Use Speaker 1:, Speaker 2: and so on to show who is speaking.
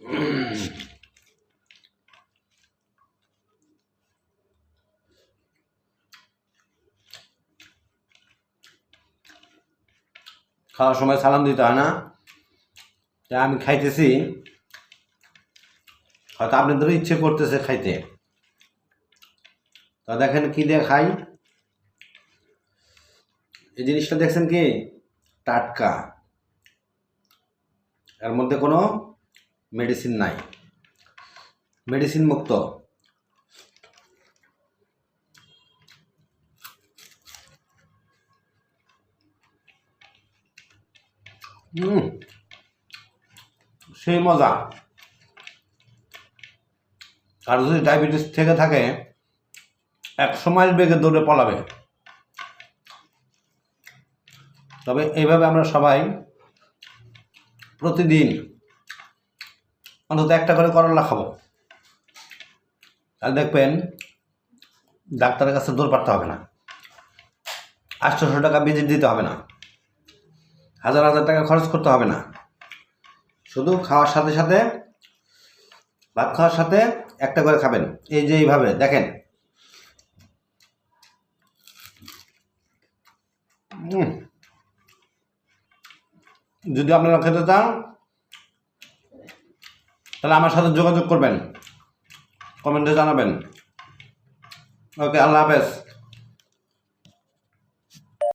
Speaker 1: খাওয়ার সময় সালাম দিতে হয় না। তা আমি খাইতেছি। হয়তো আপনাদেরও ইচ্ছে করতেছে খাইতে। তা দেখেন কি দিয়ে খাই। এই জিনিসটা দেখছেন কি? টাটকা। এর মধ্যে কোনো মেডিসিন নাই। মেডিসিন মুক্ত। সেই মজা। আর যদি ডায়াবেটিস থেকে থাকে একশো মাইল বেগে দৌড়ে পলাবে। তবে এইভাবে আমরা সবাই প্রতিদিন অন্তত একটা করে করলা খাব। তাহলে দেখবেন, ডাক্তারের কাছে দৌড় পারতে হবে না। আটশোশো টাকা ভিজিট দিতে হবে না। হাজার হাজার টাকা খরচ করতে হবে না। শুধু খাওয়ার সাথে সাথে, ভাত খাওয়ার সাথে একটা করে খাবেন। এই যে এইভাবে, দেখেন। যদি আপনারা খেতে চান তাহলে আমার সাথে যোগাযোগ করবেন। কমেন্টে জানাবেন। ওকে আল্লাহ হাফেজ।